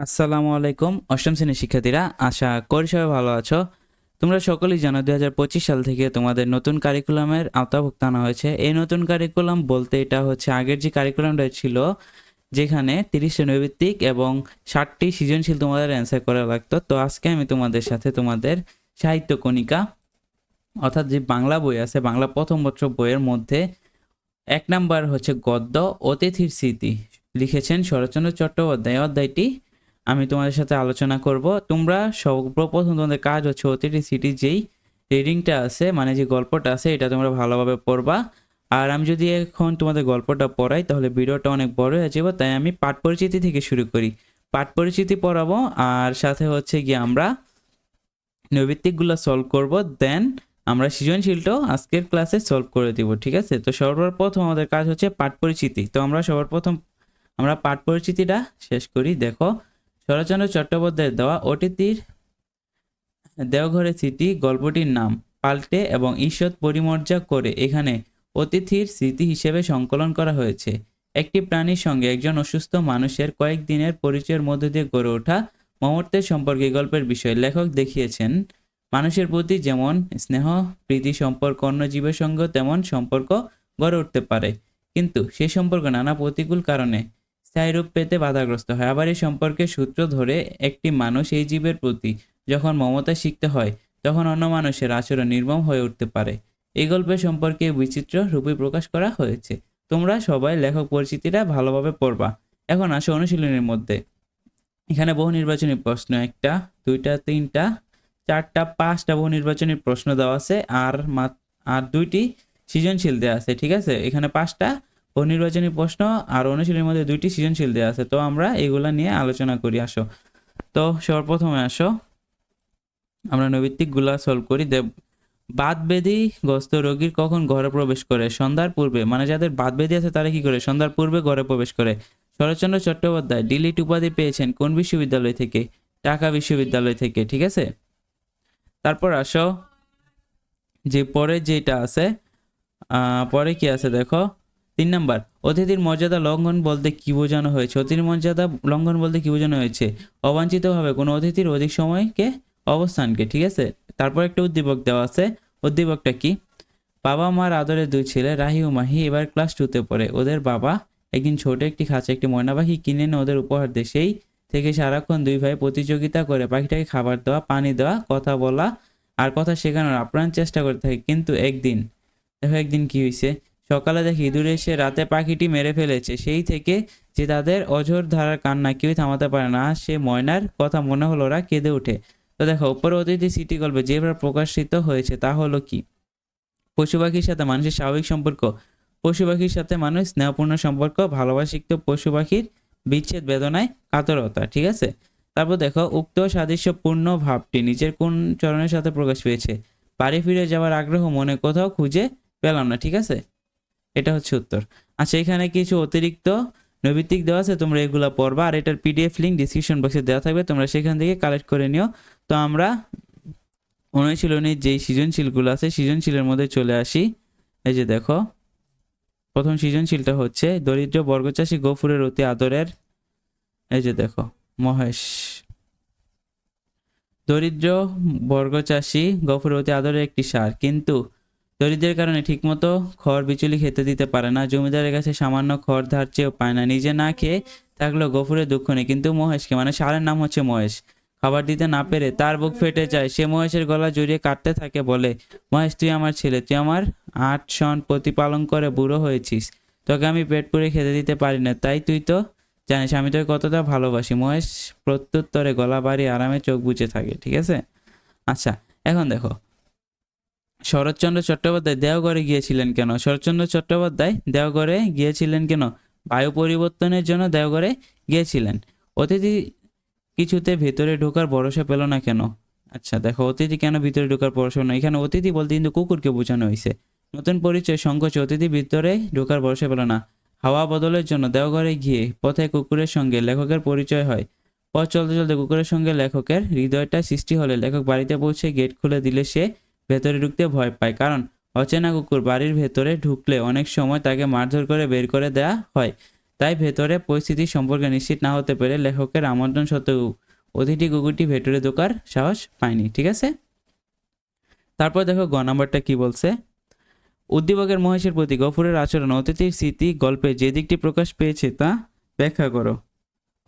আসসালামু আলাইকুম। অষ্টম শ্রেণির শিক্ষার্থীরা, আশা করি সবাই ভালো আছো। তোমরা সকলেই জানো, দুই হাজার পঁচিশ সাল থেকে তোমাদের নতুন কারিকুলামের আওতাভুক্ত আনা হয়েছে। এই নতুন কারিকুলাম বলতে এটা হচ্ছে আগের যে কারিকুলামটা ছিল, যেখানে তিরিশটা নৈবিত্তিক এবং ষাটটি সৃজনশীল তোমাদের অ্যান্সার করা লাগতো। তো আজকে আমি তোমাদের সাথে তোমাদের সাহিত্য কণিকা, অর্থাৎ যে বাংলা বই আছে, বাংলা প্রথম বছর বইয়ের মধ্যে এক নাম্বার হচ্ছে গদ্য, অতিথির স্মৃতি, লিখেছেন শরৎচন্দ্র চট্টোপাধ্যায়। অধ্যায়টি আমি তোমাদের সাথে আলোচনা করব। তোমরা সর্বপ্রথম তোমাদের কাজ হচ্ছে অতিথি সিটি যেই রিডিংটা আছে মানে যে গল্পটা আছে, এটা তোমরা ভালোভাবে পড়বা। আর আমি যদি এখন তোমাদের গল্পটা পড়াই, তাহলে ভিডিওটা অনেক বড় হয়ে যাবে, তাই আমি পাঠ পরিচিতি থেকে শুরু করি। পাঠ পরিচিতি পড়াবো, আর সাথে হচ্ছে গিয়ে আমরা নৈবিত্তিকগুলো সলভ করব দেন আমরা সৃজনশীলটাও আজকের ক্লাসে সলভ করে দিব, ঠিক আছে? তো সর্বপ্রথম আমাদের কাজ হচ্ছে পাঠ পরিচিতি। তো আমরা সবার প্রথম আমরা পাঠ পরিচিতিটা শেষ করি, দেখো। শরৎচন্দ্র চট্টোপাধ্যায়ের দেওয়া অতিথির দেওঘরে স্মৃতি গল্পটির নাম পাল্টে এবং ঈষৎ পরিমর্যা করে এখানে অতিথির স্মৃতি হিসেবে সংকলন করা হয়েছে। একটি প্রাণীর সঙ্গে একজন অসুস্থ মানুষের কয়েক দিনের পরিচয়ের মধ্য দিয়ে গড়ে ওঠা মমত্বের সম্পর্কে গল্পের বিষয়। লেখক দেখিয়েছেন, মানুষের প্রতি যেমন স্নেহ, প্রীতি, সম্পর্ক, অন্য জীবের সঙ্গে তেমন সম্পর্ক গড়ে উঠতে পারে। কিন্তু সেই সম্পর্ক নানা প্রতিকূল কারণে স্থায়ী রূপ পেতে বাধাগ্রস্ত হয়। আবার এই সম্পর্কে সূত্র ধরে একটি মানুষ এই জীবের প্রতি যখন মমতা শিখতে হয়, তখন অন্য মানুষের আচরণ নির্মম হয়ে উঠতে পারে। এই গল্পের সম্পর্কে বিচিত্র রূপে প্রকাশ করা হয়েছে। তোমরা সবাই লেখক পরিচিতিটা ভালোভাবে পড়বা। এখন আসো অনুশীলনের মধ্যে। এখানে বহু নির্বাচনী প্রশ্ন, একটা, দুইটা, তিনটা, চারটা, পাঁচটা বহু নির্বাচনী প্রশ্ন দেওয়া আছে, আর মাত- আর দুইটি সৃজনশীল দেওয়া আছে, ঠিক আছে? এখানে পাঁচটা বহু নির্বাচনী প্রশ্ন আর অনুশীলনের মধ্যে দুইটি সৃজনশীল দেওয়া আছে, তো আমরা এগুলা নিয়ে আলোচনা করি, আসো। তো সর্বপ্রথমে আসো। আমরা নৈবিত্তিকগুলা সলভ করি। বেদি গ্রস্ত রোগীর কখন ঘরে প্রবেশ করে? সন্ধ্যার পূর্বে। মানে যাদের বেদি আছে তারা কি করে? সন্ধ্যার পূর্বে ঘরে প্রবেশ করে। শরৎচন্দ্র চট্টোপাধ্যায়, ডিলিট উপাধি পেয়েছেন কোন বিশ্ববিদ্যালয় থেকে? ঢাকা বিশ্ববিদ্যালয় থেকে, ঠিক আছে? তারপর আসো। যে পরে যেটা আছে পরে কি আছে দেখো? তিন নাম্বার, অতিথির মর্যাদা লঙ্ঘন বলতে কি বোঝানো হয়েছে? অতিথির মর্যাদা লঙ্ঘন বলতে কি বোঝানো হয়েছে? অবাঞ্ছিতভাবে কোনো অতিথির অধিক সময়কে অবস্থানকে, ঠিক আছে? তারপর একটা উদ্দীপক দেওয়া আছে। উদ্দীপকটা কি? বাবা মার আদরের দুই ছেলে, রাহি ও মাহি, এবার ক্লাস টুতে পড়ে। ওদের বাবা একদিন ছোট একটি খাঁচা একটি ময়না পাখি কিনে এনে ওদের উপহার দেয়। সেই থেকে সারাক্ষণ দুই ভাই প্রতিযোগিতা করে পাখিটাকে খাবার দেওয়া, পানি দেওয়া, কথা বলা আর কথা শেখানোর আপ্রাণ চেষ্টা করে থাকে। কিন্তু একদিন, দেখো একদিন কি হয়েছে সকালে দেখি ইঁদুর এসে রাতে পাখিটি মেরে ফেলেছে। সেই থেকে যে তাদের অঝোর ধারার কান্না কেউই থামাতে পারে না। সে ময়নার কথা মনে হলো ওরা কেঁদে ওঠে। তো দেখো অতিথি সিটি গল্পে যেভাবে প্রকাশিত হয়েছে তা হলো কি? পশু পাখির সাথে মানুষের স্বাভাবিক সম্পর্ক। পশু পাখির সাথে মানুষ স্নেহপূর্ণ সম্পর্ক ভালোবাসা শিখত পশু পাখির বিচ্ছেদ বেদনায় কাতরতা, ঠিক আছে? তারপর দেখো, উক্ত সাদৃশ্যপূর্ণ ভাবটি নিজের কোন চরণের সাথে প্রকাশ পেয়েছে? বাড়ি ফিরে যাওয়ার আগ্রহ মনে কোথাও খুঁজে পেলাম না, ঠিক আছে? এটা হচ্ছে উত্তর। আচ্ছা এখানে কিছু অতিরিক্ত নৈবিত্তিক দেওয়া আছে, তোমরা এগুলো পড়বা। আর এটার পিডিএফ লিঙ্ক ডিসক্রিপশন বক্সে দেওয়া থাকবে, তোমরা সেখান থেকে কালেক্ট করে নিও। তো আমরা অনুশীলনীর যেই সৃজনশীলগুলো আছে, সৃজনশীলের মধ্যে চলে আসি। এই যে দেখো, প্রথম সৃজনশীলটা হচ্ছে, দরিদ্র বর্গচাষী গফুরের অতি আদরের এই যে দেখো, মহেশ। দরিদ্র বর্গচাষী গফুরের অতি আদরের একটি সার, কিন্তু দরিদ্রের কারণে ঠিকমতো খড় বিচুলি খেতে দিতে পারে না। জমিদারের কাছে সামান্য খড় ধার চেয়েও পায় না। নিজে না খেয়ে থাকলেও গফুরের দুঃখ নেই। কিন্তু মহেশকে মানে সারের নাম হচ্ছে মহেশ। খাবার দিতে না পেরে তার বুক ফেটে যায়। সে মহেশের গলা জড়িয়ে কাটতে থাকে, বলে, মহেশ, তুই আমার ছেলে। তুই আমার আট সন প্রতিপালন করে বুড়ো হয়েছিস। তোকে আমি পেট পুড়ে খেতে দিতে পারি না। তাই তুই তো জানিস, আমি তোকে কতটা ভালোবাসি। মহেশ প্রত্যুত্তরে গলা বাড়ি আরামে চোখ বুজে থাকে, ঠিক আছে? আচ্ছা এখন দেখো। শরৎচন্দ্র চট্টোপাধ্যায় দেওঘরে গিয়েছিলেন কেন? শরৎচন্দ্র চট্টোপাধ্যায় দেওঘরে গিয়েছিলেন কেন? বায়ু পরিবর্তনের জন্য দেওঘরে গিয়েছিলেন। অতিথি কিছুতে ভেতরে ঢোকার ভরসা পেল না কেন? আচ্ছা দেখো, অতিথি কেন ভিতরে ঢোকার ভরসা না এখানে অতিথি বলতে কিন্তু কুকুরকে বোঝানো হয়েছে। নতুন পরিচয়, সংকোচ, অতিথি ভিতরে ঢোকার ভরসা পেল না। হাওয়া বদলের জন্য দেওঘরে গিয়ে পথে কুকুরের সঙ্গে লেখকের পরিচয় হয়। পথ চলতে চলতে কুকুরের সঙ্গে লেখকের হৃদয়টা সৃষ্টি হলে লেখক বাড়িতে পৌঁছে গেট খুলে দিলে সে ভেতরে ঢুকতে ভয় পায়, কারণ অচেনা কুকুর বাড়ির ভেতরে ঢুকলে অনেক সময় তাকে মারধর করে বের করে দেওয়া হয়। তাই ভেতরে পরিস্থিতি সম্পর্কে নিশ্চিত না হতে পেরে লেখকের আমন্ত্রণ সত্ত্বেও অতিথি কুকুরটি ভেতরে ঢোকার সাহস পায়নি, ঠিক আছে? তারপর দেখো গ নাম্বারটা কি বলছে? উদ্দীপকের মহেশের প্রতি গফুরের আচরণ, অতিথির স্মৃতি, গল্পে যে দিকটি প্রকাশ পেয়েছে তা ব্যাখ্যা করো।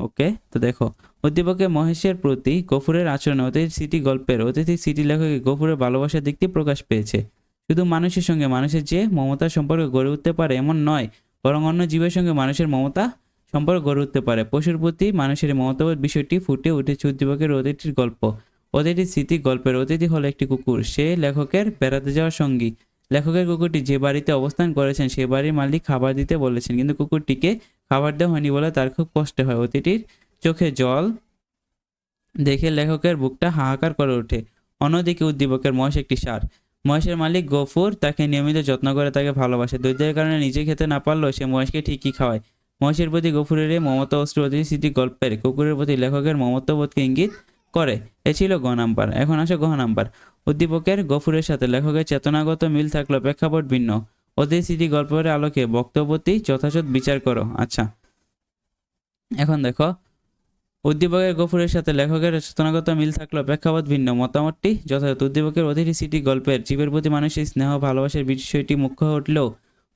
ওকে, তো দেখো উদ্দীপকের মহেশের প্রতি গফুরের আচরণ অতিথির সিটি গল্পের অতিথি সিটি লেখকে গফুরের ভালোবাসার দিকটি প্রকাশ পেয়েছে। শুধু মানুষের সঙ্গে, মানুষের যে মমতার সম্পর্ক গড়ে উঠতে পারে এমন নয়, বরং অন্য জীবের সঙ্গে মানুষের মমতা সম্পর্ক গড়ে উঠতে পারে। পশুর প্রতি মানুষের মমতাবোধ বিষয়টি ফুটে উঠেছে উদ্দীপকের অতিথির গল্প। অতিথির স্মৃতি গল্পের অতিথি হলো একটি কুকুর। সে লেখকের বেড়াতে যাওয়ার সঙ্গী। লেখকের কুকুরটি যে বাড়িতে অবস্থান করেছেন, সে বাড়ির মালিক খাবার দিতে বলেছেন, কিন্তু কুকুরটিকে খাবার দেওয়া হয়নি বলে তার খুব কষ্ট হয়। অতিথির চোখে জল দেখে লেখকের বুকটা হাহাকার করে ওঠে। অন্যদিকে উদ্দীপকের মহেশ একটি সার। মহেশের মালিক গফুর তাকে নিয়মিত যত্ন করে তাকে ভালোবাসে। দরিদ্রের কারণে নিজে খেতে না পারলেও সে মহেশকে ঠিকই খাওয়ায়। মহেশের প্রতি গফুরের এই মমতা অস্ত্র স্মৃতি গল্পের, কুকুরের প্রতি লেখকের মমত্ববোধকে ইঙ্গিত করে। এ ছিল গ নাম্বার এখন আসে গহ নাম্বার উদ্দীপকের, গফুরের সাথে লেখকের চেতনাগত মিল থাকলেও প্রেক্ষাপট ভিন্ন। অতিথি স্মৃতি গল্পের আলোকে বক্তব্যটি যথাযথ বিচার করো। আচ্ছা। এখন দেখো উদ্দীপকের গফুরের সাথে লেখকের চেতনাগত মিল থাকলেও প্রেক্ষাপট ভিন্ন। মতামতটি, যথাযথ উদ্দীপকের অতিথি সিটি গল্পের জীবের প্রতি মানুষের স্নেহ, ভালোবাসার বিষয়টি মুখ্য উঠলেও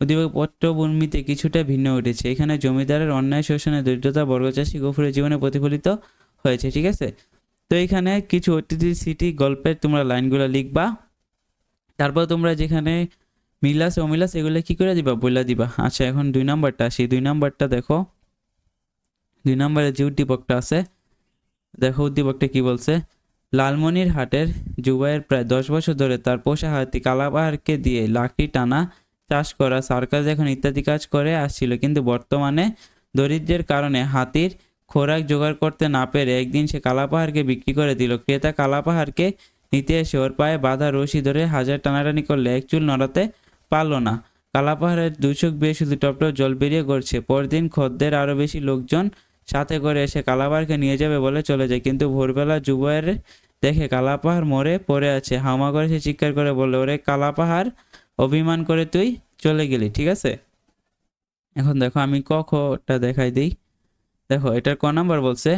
উদ্দীপক পট্টভূমিতে কিছুটা ভিন্ন উঠেছে। এখানে জমিদারের অন্যায় শোষণে দরিদ্রতা, বর্গচাষী গফুরের জীবনে প্রতিফলিত হয়েছে, ঠিক আছে? তো এখানে কিছু অতিথি সিটি গল্পের তোমরা লাইনগুলো লিখবা। তারপর তোমরা যেখানে মিলাস অমিলাস এগুলো কি করে দিবা? বইলা দিবা। আচ্ছা এখন দুই নাম্বারটা। আসি দুই নাম্বারটা দেখো। দুই নম্বরে যে উদ্দীপকটা আছে, দেখো উদ্দীপকটা কি বলছে? লালমনির হাটের জুবাইয়ের প্রায় দশ বছর ধরে তার পোষা হাতি কালাপাহাড়কে দিয়ে লাকড়ি টানা চাষ করা, সার্কাস এখন ইত্যাদি কাজ করে আসছিল। কিন্তু বর্তমানে দরিদ্রের কারণে হাতির খোরাক জোগাড় করতে না পেরে একদিন সে কালাপাহাড়কে বিক্রি করে দিল। ক্রেতা কালাপাহাড়কে নিতে এসে ওর পায়ে বাধা রশি ধরে হাজার টানাটানি করলে এক চুল নড়াতে পারল না। কালাপাহাড়ের দুই চোখ বেয়ে শুধু টপটপ জল বেরিয়ে করছে পরদিন খদ্দের আরও বেশি লোকজন সাথে করে এসে কালাপাহাড়কে নিয়ে যাবে বলে চলে যায়। কিন্তু ভোরবেলা যুবয়ের দেখে কালাপাহাড় মরে পড়ে আছে। হামা করে সে চিৎকার করে বলল, ওরে কালাপাহাড়, অভিমান করে তুই চলে গেলি, ঠিক আছে? এখন দেখো, আমি ক খটা দেখাই দিই। দেখো, এটার ক নাম্বার বলছে,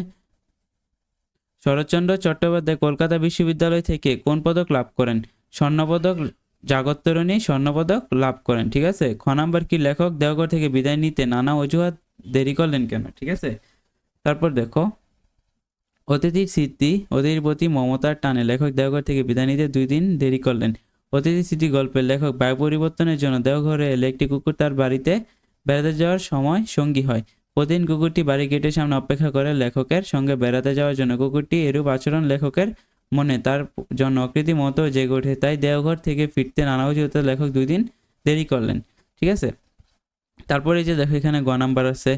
শরৎচন্দ্র চট্টোপাধ্যায় কলকাতা বিশ্ববিদ্যালয় থেকে কোন পদক লাভ করেন? স্বর্ণপদক জাগত্তরণী স্বর্ণপদক লাভ করেন, ঠিক আছে? খ নাম্বার কি লেখক দেওঘর থেকে বিদায় নিতে নানা অজুহাত দেরি করলেন কেন, ঠিক আছে? তারপর দেখো, অতিথির স্মৃতি, অতিথির প্রতি মমতার টানে লেখক দেওঘর থেকে বিদায় নিতে দুই দিন দেরি করলেন। অতিথি স্মৃতি গল্পের লেখক বায়ু পরিবর্তনের জন্য দেওঘরে এলে একটি কুকুর তার বাড়িতে বেড়াতে যাওয়ার সময় সঙ্গী হয়। প্রতিদিন কুকুরটি বাড়ি গেটের সামনে অপেক্ষা করে লেখকের সঙ্গে বেড়াতে যাওয়ার জন্য কুকুরটি এরূপ আচরণ লেখকের মনে। তার জন্য অকৃতি মতো জেগে ওঠে, তাই দেওঘর থেকে ফিরতে নানা অজুহাতে লেখক দুই দিন দেরি করলেন। ঠিক আছে? তারপরে যে দেখো, এখানে গ নাম্বার আছে।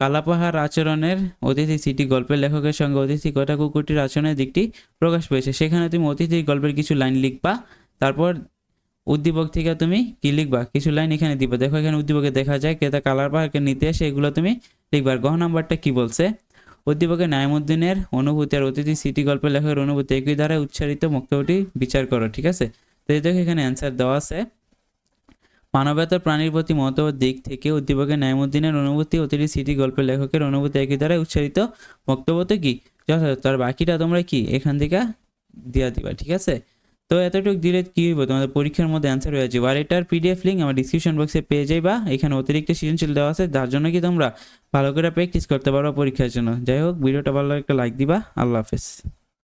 কালাপাহাড় আচরণের অতিথি সিটি গল্পের লেখকের সঙ্গে অতিথি কটা কুকুরটির আচরণের দিকটি প্রকাশ পেয়েছে? সেখানে তুমি অতিথি গল্পের কিছু লাইন লিখবা, তারপর উদ্দীপক থেকে তুমি কি লিখবা? কিছু লাইন এখানে দিবা। দেখো, এখানে উদ্দীপকে দেখা যায় ক্রেতা কালার পাহাড়কে নিতে এসে এগুলো তুমি লিখবা। গহ নাম্বারটা কি বলছে? উদ্দীপকের নাইমুদ্দিনের অনুভূতি আর অতিথি সিটি গল্পের লেখকের অনুভূতি একই দ্বারা উচ্চারিত বক্তব্যটি বিচার করো, ঠিক আছে? তো এই দেখো, এখানে অ্যান্সার দেওয়া আছে। মানবতার প্রাণীর প্রতি মতবাদ দিক থেকে উদ্দীপকের নাইমুদ্দিনের অনুভূতি, অতিরিক্ত স্মৃতি গল্পের লেখকের অনুভূতি একই দ্বারা উচ্চারিত বক্তব্য তো কি? যথাযথ। তার বাকিটা তোমরা কি? এখান থেকে দিয়া দিবা, ঠিক আছে? তো এতটুকু দিলে কি হইব? তোমাদের পরীক্ষার মধ্যে অ্যান্সার হয়ে যাবে। আর এটার পিডিএফ লিঙ্ক আমার ডিসক্রিপশন বক্সে পেয়ে যাইবা। এখানে অতিরিক্ত সৃজনশীল দেওয়া আছে। যার জন্য কি তোমরা ভালো করে প্র্যাকটিস করতে পারো পরীক্ষার জন্য। যাই হোক, ভিডিওটা ভালো একটা লাইক দিবা। আল্লাহ হাফেজ।